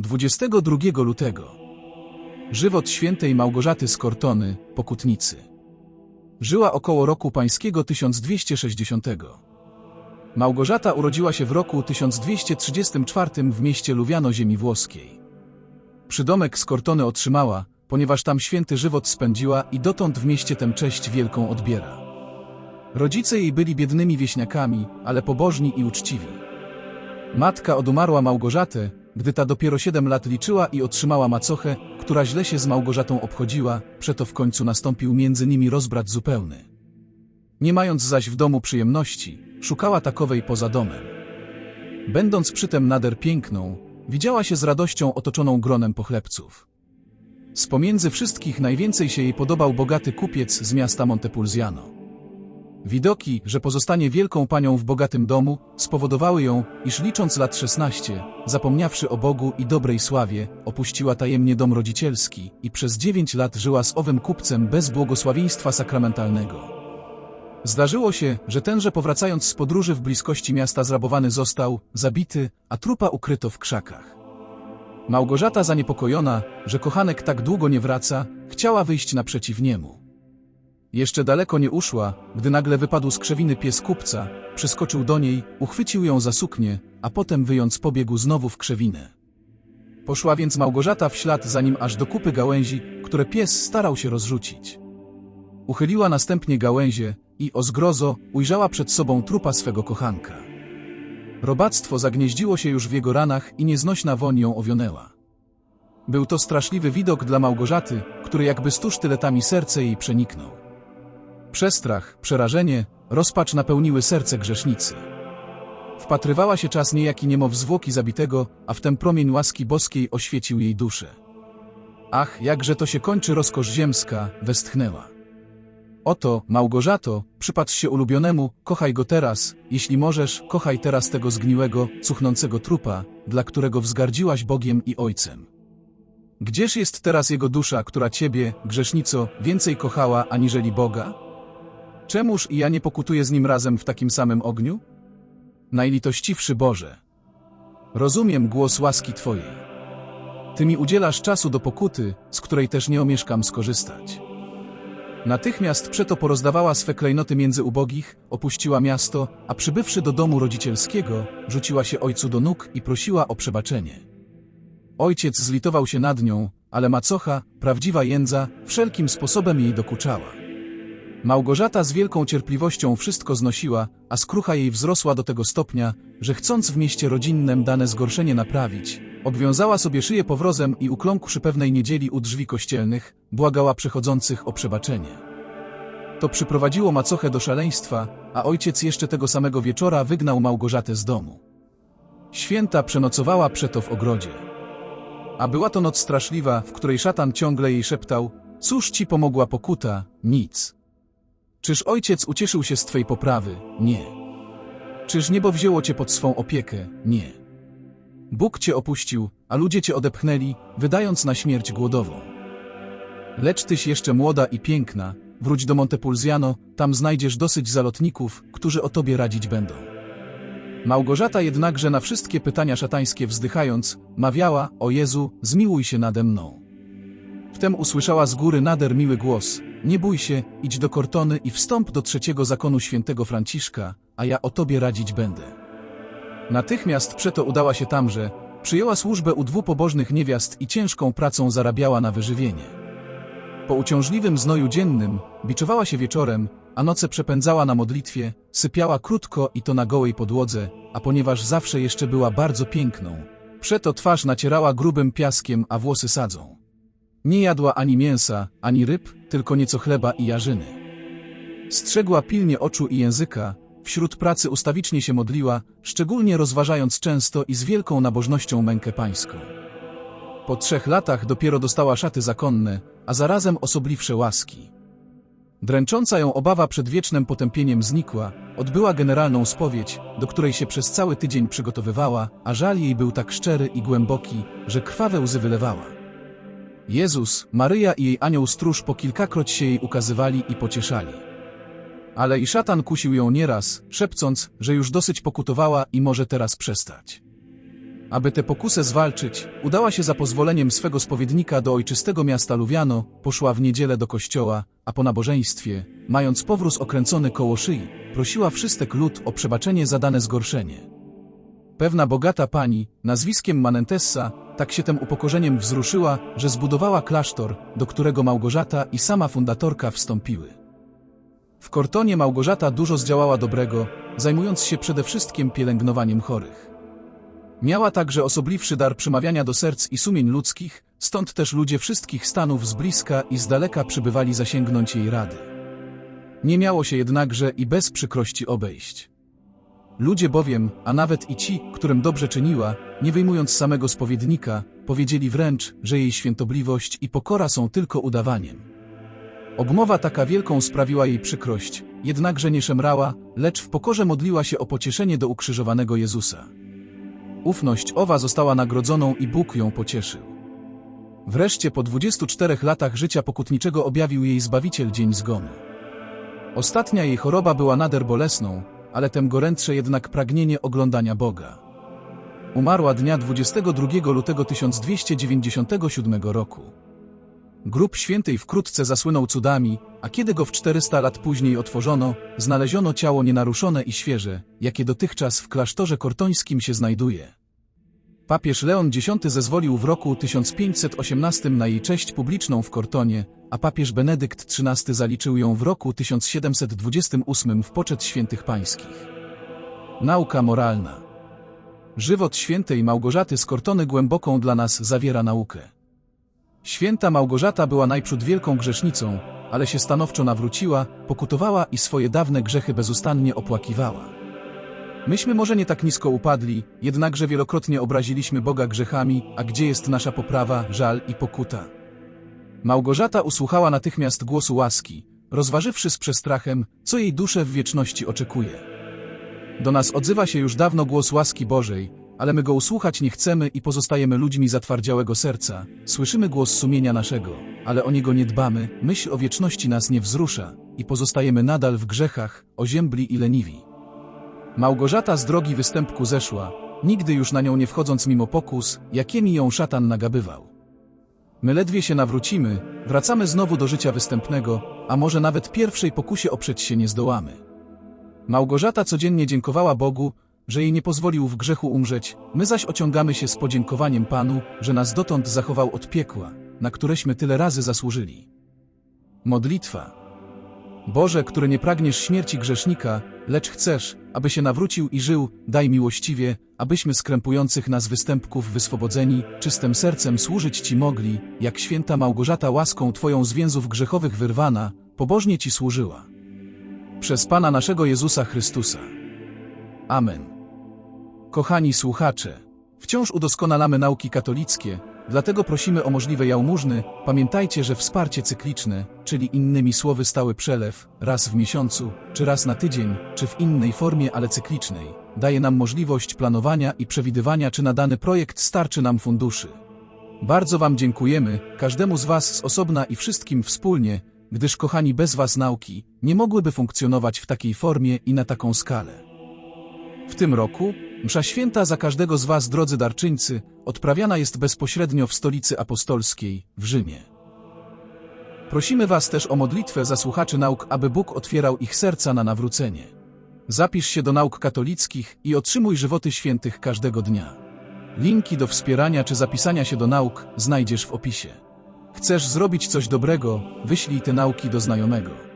22 lutego. Żywot świętej Małgorzaty z Kortony, pokutnicy. Żyła około roku pańskiego 1260. Małgorzata urodziła się w roku 1234 w mieście Luwiano ziemi włoskiej. Przydomek z Kortony otrzymała, ponieważ tam święty żywot spędziła i dotąd w mieście tę cześć wielką odbiera. Rodzice jej byli biednymi wieśniakami, ale pobożni i uczciwi. Matka odumarła Małgorzatę, gdy ta dopiero siedem lat liczyła i otrzymała macochę, która źle się z Małgorzatą obchodziła, przeto w końcu nastąpił między nimi rozbrat zupełny. Nie mając zaś w domu przyjemności, szukała takowej poza domem. Będąc przytem nader piękną, widziała się z radością otoczoną gronem pochlebców. Z pomiędzy wszystkich najwięcej się jej podobał bogaty kupiec z miasta Montepulziano. Widoki, że pozostanie wielką panią w bogatym domu, spowodowały ją, iż licząc lat 16, zapomniawszy o Bogu i dobrej sławie, opuściła tajemnie dom rodzicielski i przez dziewięć lat żyła z owym kupcem bez błogosławieństwa sakramentalnego. Zdarzyło się, że tenże powracając z podróży w bliskości miasta zrabowany został, zabity, a trupa ukryto w krzakach. Małgorzata zaniepokojona, że kochanek tak długo nie wraca, chciała wyjść naprzeciw niemu. Jeszcze daleko nie uszła, gdy nagle wypadł z krzewiny pies kupca, przyskoczył do niej, uchwycił ją za suknię, a potem wyjąc pobiegł znowu w krzewinę. Poszła więc Małgorzata w ślad za nim aż do kupy gałęzi, które pies starał się rozrzucić. Uchyliła następnie gałęzie i, o zgrozo, ujrzała przed sobą trupa swego kochanka. Robactwo zagnieździło się już w jego ranach i nieznośna woń ją owionęła. Był to straszliwy widok dla Małgorzaty, który jakby stu sztyletami serce jej przeniknął. Przestrach, przerażenie, rozpacz napełniły serce grzesznicy. Wpatrywała się czas niejaki niemo w zwłoki zabitego, a wtem promień łaski boskiej oświecił jej duszę. Ach, jakże to się kończy rozkosz ziemska, westchnęła. Oto, Małgorzato, przypatrz się ulubionemu, kochaj go teraz, jeśli możesz, kochaj teraz tego zgniłego, cuchnącego trupa, dla którego wzgardziłaś Bogiem i Ojcem. Gdzież jest teraz jego dusza, która ciebie, grzesznico, więcej kochała aniżeli Boga? Czemuż i ja nie pokutuję z nim razem w takim samym ogniu? Najlitościwszy Boże. Rozumiem głos łaski Twojej. Ty mi udzielasz czasu do pokuty, z której też nie omieszkam skorzystać. Natychmiast przeto porozdawała swe klejnoty między ubogich, opuściła miasto, a przybywszy do domu rodzicielskiego, rzuciła się ojcu do nóg i prosiła o przebaczenie. Ojciec zlitował się nad nią, ale macocha, prawdziwa jędza, wszelkim sposobem jej dokuczała. Małgorzata z wielką cierpliwością wszystko znosiła, a skrucha jej wzrosła do tego stopnia, że chcąc w mieście rodzinnem dane zgorszenie naprawić, obwiązała sobie szyję powrozem i ukląkłszy pewnej niedzieli u drzwi kościelnych, błagała przechodzących o przebaczenie. To przyprowadziło macochę do szaleństwa, a ojciec jeszcze tego samego wieczora wygnał Małgorzatę z domu. Święta przenocowała przeto w ogrodzie. A była to noc straszliwa, w której szatan ciągle jej szeptał, cóż ci pomogła pokuta? Nic. Czyż ojciec ucieszył się z twej poprawy? Nie. Czyż niebo wzięło cię pod swą opiekę? Nie. Bóg cię opuścił, a ludzie cię odepchnęli, wydając na śmierć głodową. Lecz tyś jeszcze młoda i piękna, wróć do Montepulziano, tam znajdziesz dosyć zalotników, którzy o tobie radzić będą. Małgorzata jednakże na wszystkie pytania szatańskie wzdychając, mawiała, o Jezu, zmiłuj się nade mną. Wtem usłyszała z góry nader miły głos, nie bój się, idź do Kortony i wstąp do trzeciego zakonu świętego Franciszka, a ja o tobie radzić będę. Natychmiast przeto udała się tamże, przyjęła służbę u dwóch pobożnych niewiast i ciężką pracą zarabiała na wyżywienie. Po uciążliwym znoju dziennym, biczowała się wieczorem, a noce przepędzała na modlitwie, sypiała krótko i to na gołej podłodze, a ponieważ zawsze jeszcze była bardzo piękną, przeto twarz nacierała grubym piaskiem, a włosy sadzą. Nie jadła ani mięsa, ani ryb, tylko nieco chleba i jarzyny. Strzegła pilnie oczu i języka, wśród pracy ustawicznie się modliła, szczególnie rozważając często i z wielką nabożnością mękę pańską. Po trzech latach dopiero dostała szaty zakonne, a zarazem osobliwsze łaski. Dręcząca ją obawa przed wiecznym potępieniem znikła, odbyła generalną spowiedź, do której się przez cały tydzień przygotowywała, a żal jej był tak szczery i głęboki, że krwawe łzy wylewała. Jezus, Maryja i jej anioł stróż po kilkakroć się jej ukazywali i pocieszali. Ale i szatan kusił ją nieraz, szepcąc, że już dosyć pokutowała i może teraz przestać. Aby tę pokusę zwalczyć, udała się za pozwoleniem swego spowiednika do ojczystego miasta Luwiano, poszła w niedzielę do kościoła, a po nabożeństwie, mając powróz okręcony koło szyi, prosiła wszystek lud o przebaczenie za dane zgorszenie. Pewna bogata pani, nazwiskiem Manentessa, tak się tym upokorzeniem wzruszyła, że zbudowała klasztor, do którego Małgorzata i sama fundatorka wstąpiły. W Kortonie Małgorzata dużo zdziałała dobrego, zajmując się przede wszystkim pielęgnowaniem chorych. Miała także osobliwszy dar przemawiania do serc i sumień ludzkich, stąd też ludzie wszystkich stanów z bliska i z daleka przybywali zasięgnąć jej rady. Nie miało się jednakże i bez przykrości obejść. Ludzie bowiem, a nawet i ci, którym dobrze czyniła, nie wyjmując samego spowiednika, powiedzieli wręcz, że jej świętobliwość i pokora są tylko udawaniem. Obmowa taka wielką sprawiła jej przykrość, jednakże nie szemrała, lecz w pokorze modliła się o pocieszenie do ukrzyżowanego Jezusa. Ufność owa została nagrodzoną i Bóg ją pocieszył. Wreszcie po 24 latach życia pokutniczego objawił jej Zbawiciel dzień zgonu. Ostatnia jej choroba była nader bolesną, ale tem gorętsze jednak pragnienie oglądania Boga. Umarła dnia 22 lutego 1297 roku. Grób świętej wkrótce zasłynął cudami, a kiedy go w 400 lat później otworzono, znaleziono ciało nienaruszone i świeże, jakie dotychczas w klasztorze kortońskim się znajduje. Papież Leon X zezwolił w roku 1518 na jej cześć publiczną w Kortonie, a papież Benedykt XIII zaliczył ją w roku 1728 w poczet świętych pańskich. Nauka moralna Żywot świętej Małgorzaty z Kortony głęboką dla nas zawiera naukę. Święta Małgorzata była najprzód wielką grzesznicą, ale się stanowczo nawróciła, pokutowała i swoje dawne grzechy bezustannie opłakiwała. Myśmy może nie tak nisko upadli, jednakże wielokrotnie obraziliśmy Boga grzechami, a gdzie jest nasza poprawa, żal i pokuta? Małgorzata usłuchała natychmiast głosu łaski, rozważywszy z przestrachem, co jej duszę w wieczności oczekuje. Do nas odzywa się już dawno głos łaski Bożej, ale my go usłuchać nie chcemy i pozostajemy ludźmi zatwardziałego serca. Słyszymy głos sumienia naszego, ale o niego nie dbamy, myśl o wieczności nas nie wzrusza i pozostajemy nadal w grzechach, oziębli i leniwi. Małgorzata z drogi występku zeszła, nigdy już na nią nie wchodząc mimo pokus, jakimi ją szatan nagabywał. My ledwie się nawrócimy, wracamy znowu do życia występnego, a może nawet pierwszej pokusie oprzeć się nie zdołamy. Małgorzata codziennie dziękowała Bogu, że jej nie pozwolił w grzechu umrzeć, my zaś ociągamy się z podziękowaniem Panu, że nas dotąd zachował od piekła, na któreśmy tyle razy zasłużyli. Modlitwa Boże, który nie pragniesz śmierci grzesznika, lecz chcesz, aby się nawrócił i żył, daj miłościwie, abyśmy z krępujących nas występków wyswobodzeni, czystym sercem służyć Ci mogli, jak święta Małgorzata łaską Twoją z więzów grzechowych wyrwana, pobożnie Ci służyła. Przez Pana naszego Jezusa Chrystusa. Amen. Kochani słuchacze, wciąż udoskonalamy nauki katolickie, dlatego prosimy o możliwe jałmużny. Pamiętajcie, że wsparcie cykliczne, czyli innymi słowy stały przelew, raz w miesiącu, czy raz na tydzień, czy w innej formie, ale cyklicznej, daje nam możliwość planowania i przewidywania, czy na dany projekt starczy nam funduszy. Bardzo Wam dziękujemy, każdemu z Was z osobna i wszystkim wspólnie, gdyż kochani bez Was nauki nie mogłyby funkcjonować w takiej formie i na taką skalę. W tym roku msza święta za każdego z Was, drodzy darczyńcy, odprawiana jest bezpośrednio w stolicy apostolskiej, w Rzymie. Prosimy Was też o modlitwę za słuchaczy nauk, aby Bóg otwierał ich serca na nawrócenie. Zapisz się do nauk katolickich i otrzymuj żywoty świętych każdego dnia. Linki do wspierania czy zapisania się do nauk znajdziesz w opisie. Chcesz zrobić coś dobrego? Wyślij te nauki do znajomego.